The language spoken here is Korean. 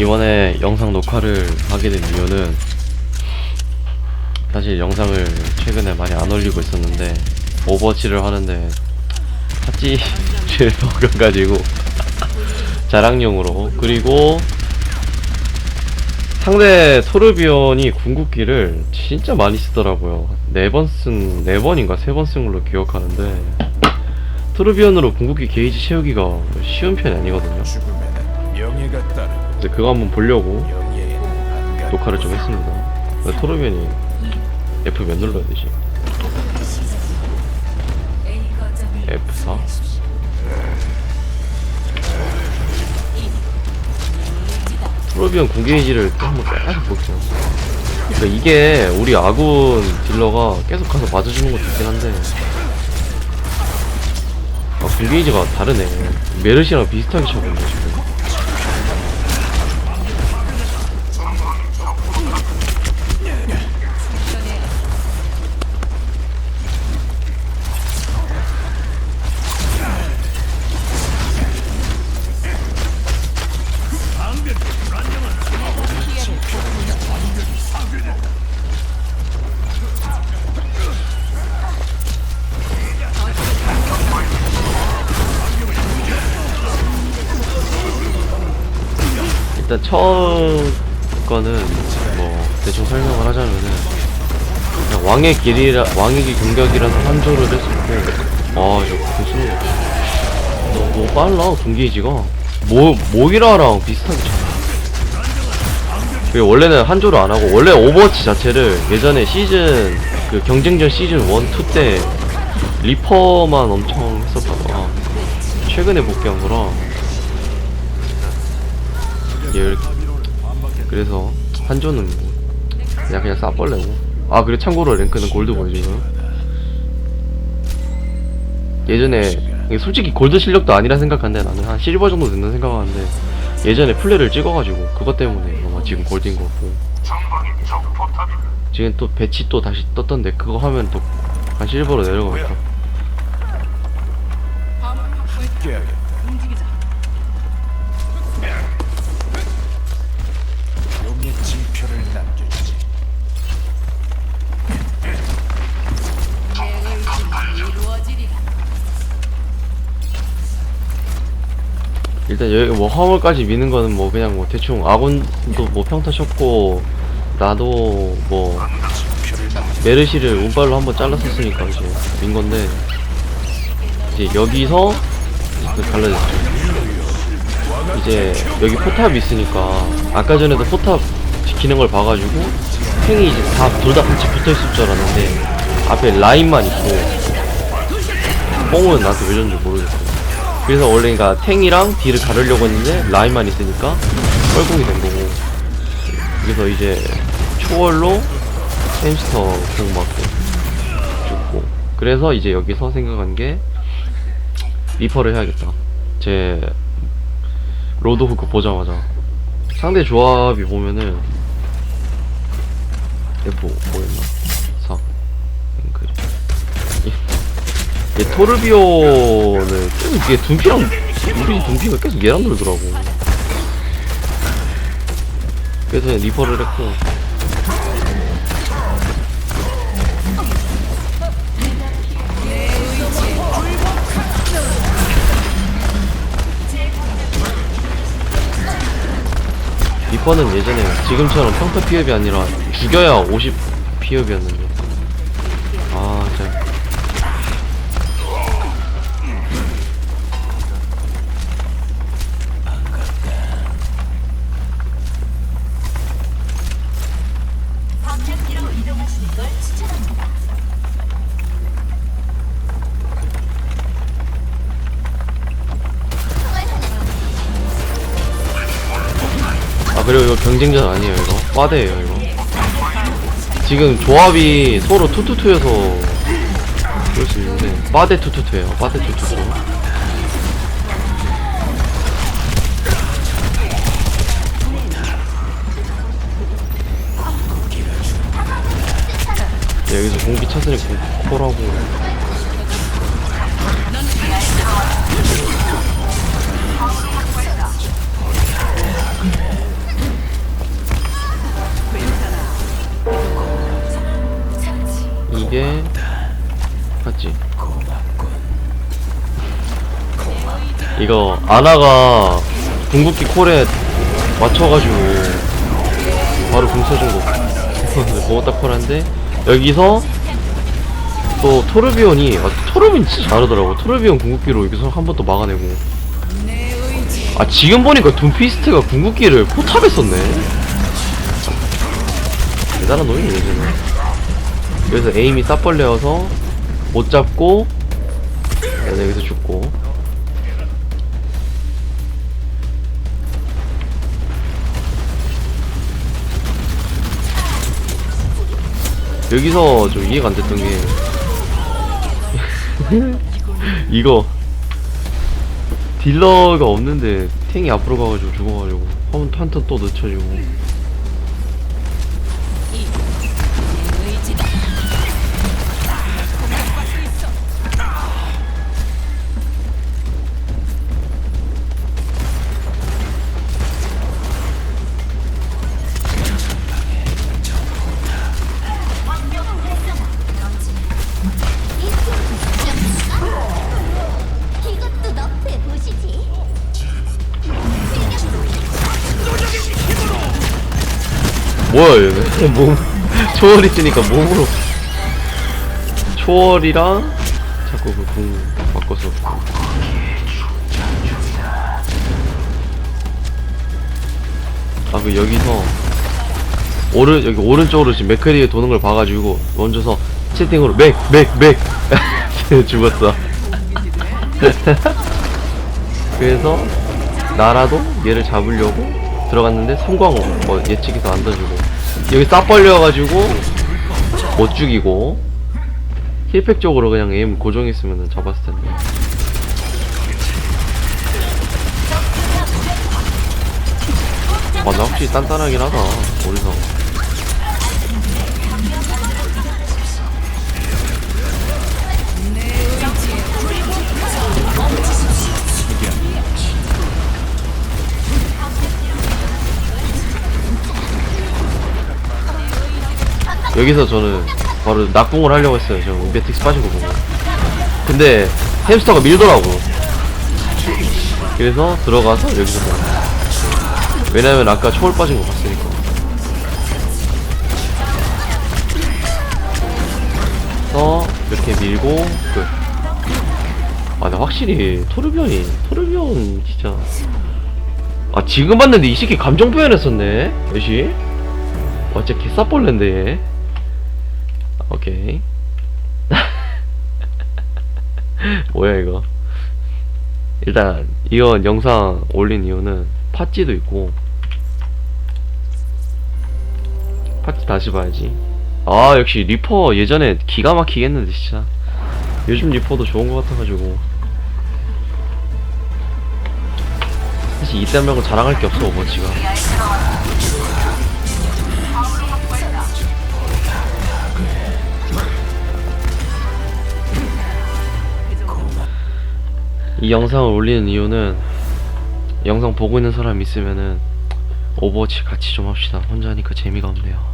이번에 영상 녹화를 하게 된 이유는 사실 영상을 최근에 많이 안 올리고 있었는데 오버워치를 하는데 팥찌를 먹여가지고 자랑용으로. 그리고 상대 토르비온이 궁극기를 진짜 많이 쓰더라고요. 네 번 쓴, 네 번인가 세 번 쓴 걸로 기억하는데 토르비온으로 궁극기 게이지 채우기가 쉬운 편이 아니거든요 이제 그거 한번 보려고 녹화를 좀 했습니다. 근데 토르비언이 F 몇 눌러야 되지? F4? 토르비언 공개이지를 또 한번 계속 볼게요. 그러니까 이게 우리 아군 딜러가 계속 가서 맞아주는 것도 있긴 한데 아 공개이지가 다르네. 메르시랑 비슷하게 쳐보네 지금. 일단 처음 거는 뭐 대충 설명을 하자면은 그냥 왕의 길이라 왕의 길 공격이라서 한조를 했을 때아 이거 거 너무 빨라 공기지가 모 모이라랑 비슷하게 쳐. 그 원래는 한조를 안 하고 원래 오버워치 자체를 예전에 시즌 그 경쟁전 시즌 1, 2 때 리퍼만 엄청 했었다가 최근에 복귀한 거라 열 그래서 한조는 뭐 그냥 그냥 싸벌레고. 아 그리고 참고로 랭크는 골드보이 지금 예전에 솔직히 골드 실력도 아니라 생각하는데 나는 한 실버 정도 된다 생각하는데 예전에 플레이를 찍어가지고 그것 때문에 아마 지금 골드인 것 같고. 지금 또 배치 또 다시 떴던데 그거 하면 또 한 실버로 내려가겠다 일단 여기 뭐 화물까지 미는 거는 뭐 그냥 뭐 대충 아군도 뭐 평타 쳤고 나도 뭐 메르시를 운발로 한번 잘랐었으니까 이제 민 건데 이제 여기서 이제 달라졌죠. 이제 여기 포탑이 있으니까 아까 전에도 포탑 지키는 걸 봐가지고 탱이 이제 다 둘 다 같이 붙어 있을 줄 알았는데 앞에 라인만 있고 뽕은 나한테 왜 줬는지 모르겠어. 그래서 원래 그니까 탱이랑 딜을 가르려고 했는데 라인만 있으니까 뻘궁이 된 거고. 그래서 이제 초월로 햄스터 공 맞고 죽고. 그래서 이제 여기서 생각한 게 리퍼를 해야겠다. 제 로드 후크 보자마자. 상대 조합이 보면은 얘 뭐, 뭐였나? 4 앵그리 얘, 얘 토르비오는 계속 얘 둠피랑 우리 둠피가 계속 얘랑 놀더라고. 그래서 그냥 리퍼를 했고. 리퍼는 예전에 지금처럼 평타 피업이 아니라 죽여야 50 피업이었는데 아 그리고 이거 경쟁전 아니에요 이거? 빠데예요 이거. 지금 조합이 서로 투투투여서 그럴 수 있는데 빠데 투투투예요 빠데 투투투 예, 여기서 공기 찾으니 공포라고. 이게 맞지? 이거 아나가 궁극기 콜에 맞춰가지고 바로 금 쳐준 거. 그거 딱 콜한데? 여기서 또 토르비온이 아, 토르비온 진짜 잘하더라고. 토르비온 궁극기로 여기서 한 번 더 막아내고. 아 지금 보니까 둠피스트가 궁극기를 포탑에 썼네. 대단한 놈이네 얘는 그래서 에임이 싸벌레여서 못 잡고 여기서 죽고 여기서 좀 이해가 안 됐던 게 이거 딜러가 없는데 탱이 앞으로 가가지고 죽어가지고 한턴 또 늦춰지고 뭐야 얘는 몸 초월이 뜨니까 몸으로. 초월이랑 자꾸 그궁 바꿔서. 아 그 여기서 오른 여기 오른쪽으로 지금 맥크리에 도는 걸 봐가지고 먼저서 채팅으로 맥 맥 맥. 죽었어. 그래서 나라도 얘를 잡으려고 들어갔는데 성광 뭐 예측해서 안 던지고 여기 싹 벌려가지고 못 죽이고 힐팩 쪽으로 그냥 에임 고정했으면 잡았을 텐데. 아나? 확실히 단단하긴 하다 오리사 여기서 저는 바로 낙궁을 하려고 했어요. 저 우베틱스 빠진 거 보고. 근데 햄스터가 밀더라고. 그래서 들어가서 여기서 뭐. 왜냐면 아까 초월 빠진 거 봤으니까. 그래서 이렇게 밀고 끝. 아, 근데 확실히 토르비온이 토르비온 진짜. 아 지금 봤는데 이 새끼 감정 표현했었네. 애쉬. 와 진짜 개싸벌레인데 얘. 오케이. 뭐야 이거? 일단 이건 영상 올린 이유는 팟찌도 있고 팟찌 다시 봐야지. 아 역시 리퍼 예전에 기가 막히겠는데 진짜. 요즘 리퍼도 좋은 것 같아가지고. 사실 이때 말고 자랑할 게 없어 오버치가. 이 영상을 올리는 이유는 영상 보고 있는 사람 있으면은 오버워치 같이 좀 합시다. 혼자 하니까 재미가 없네요.